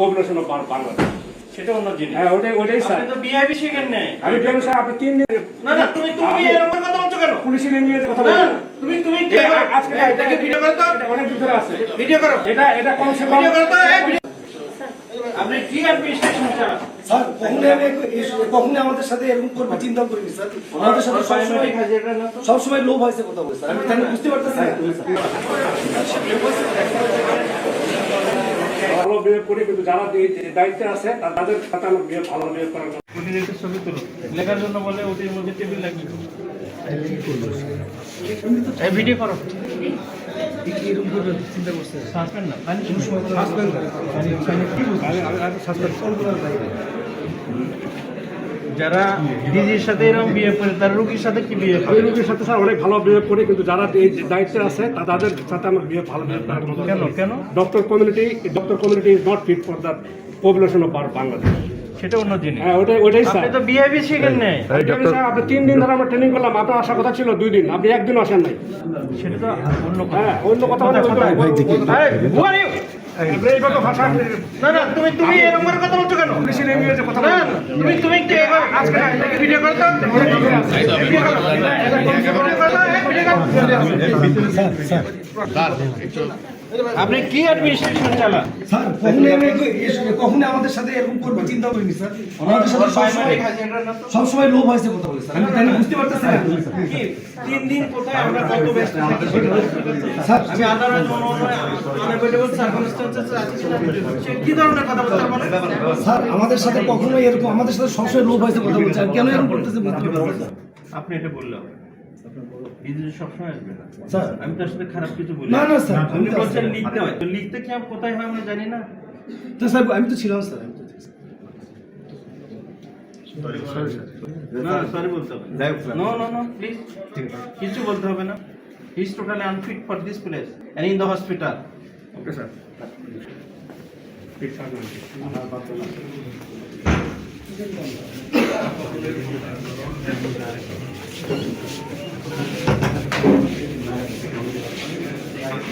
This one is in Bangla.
পপুলেশন অফ বাংলাদেশ সেটা অন্য জিনিস। হ্যাঁ ওটাই ওটাই স্যার। তো বিআইবি শিখেন নাই। আমি কেন স্যার? আপনি তিন দিন না না তুমি তুমি এরকম কথা বলছো কেন? পুলিশে নিয়ে কথা না তুমি তুমি কি এটা করো? আজকে এটাকে ভিডিও করো তো? অনেক দিন ধরে আছে। ভিডিও করো। এটা এটা কম সে ভিডিও করো তো আপনি কি অ্যাডমিনিস্ট্রেশন চালান স্যার কখনোই আমি এ- আমাদের সাথে এরকম করবে চিন্তা করিনি স্যার। আমাদের সাথে সবসময় সবসময় লোভ হয়েছে কথা বলে স্যার। আমি বুঝতে পারতেছি না। করি কিন্তু যারা দায়িত্বে আছে তাদের খাতা বিহেভ ভালো বিহেভ করার ছবি তুলো লেখার জন্য বলে ওদের মধ্যে টেবিল লাগবে। এই ভিডিও করো। সাসপেন্ড না যারা ডিজির সাথে এরকম বিয়ে করে তার রুগীর সাথে কি বিয়ে করে? রোগীর সাথে স্যার অনেক ভালো বিহেভ করি কিন্তু যারা দায়িত্বে আছে তাদের সাথে আমার বিহেভ ভালো করার কেন কেন? Doctor community doctor community is not fit for the population of Bangladesh সেটা অন্য জিনিস। হ্যাঁ ওটাই ওটাই স্যার। আপনি তো বিহেভি শিখেন নাই। স্যার আপনি তিন দিন ধরে আমরা ট্রেনিং করলাম আপনার আসার কথা ছিল দুই দিন আপনি একদিন আসেন নাই। সেটা তো অন্য কথা। হ্যাঁ অন্য কথা আরে, না না তুমি তুমি এরকম করে কথা বলছো কেন? পুলিশে নিয়ে কথা না বলেন তুমি ভিডিও কি এবার আজকে না এটাকে ভিডিও করো তো ভিডিও করো আপনি কি অ্যাডমিনিস্ট্রেশন চালান? স্যার এ- কখনোই আমাদের সাথে এরকম করবে চিন্তা করিনি স্যার। আমাদের সাথে সবসময় সবসময় লোভ হয়েছে কথা বলে স্যার। আমি তাই বুঝতে পারতেছি না। তিন দিন কোথায় আমরা কত ব্যস্ত স্যার আমি আদারওয়াইজ আনএভেলেবল আছে কি ধরনের কথা বলতে পারে স্যার আমাদের সাথে কখনোই এরকম আমাদের সাথে সবসময় লোভ হয়েছে কথা বলছে কেন এরকম করতেছে বুঝতে পারতেছি আপনি এটা বললাম বিদেশে সবসময় আসবে না। স্যার। আমি তার সাথে খারাপ কিছু বলি। না, না, স্যার, আপনি তো বলছেন লিখতে হয়। তো লিখতে কি আপ কোথায় হয় আমরা জানি না। তো স্যার আমি তো ছিলাম স্যার আমি তো না সরি বলতে হবে নো। নো নো প্লিজ কিছু বলতে হবে না। He is totally unfit for this place and in the hospital okay sir. ঠিক স্যার ছিলাম।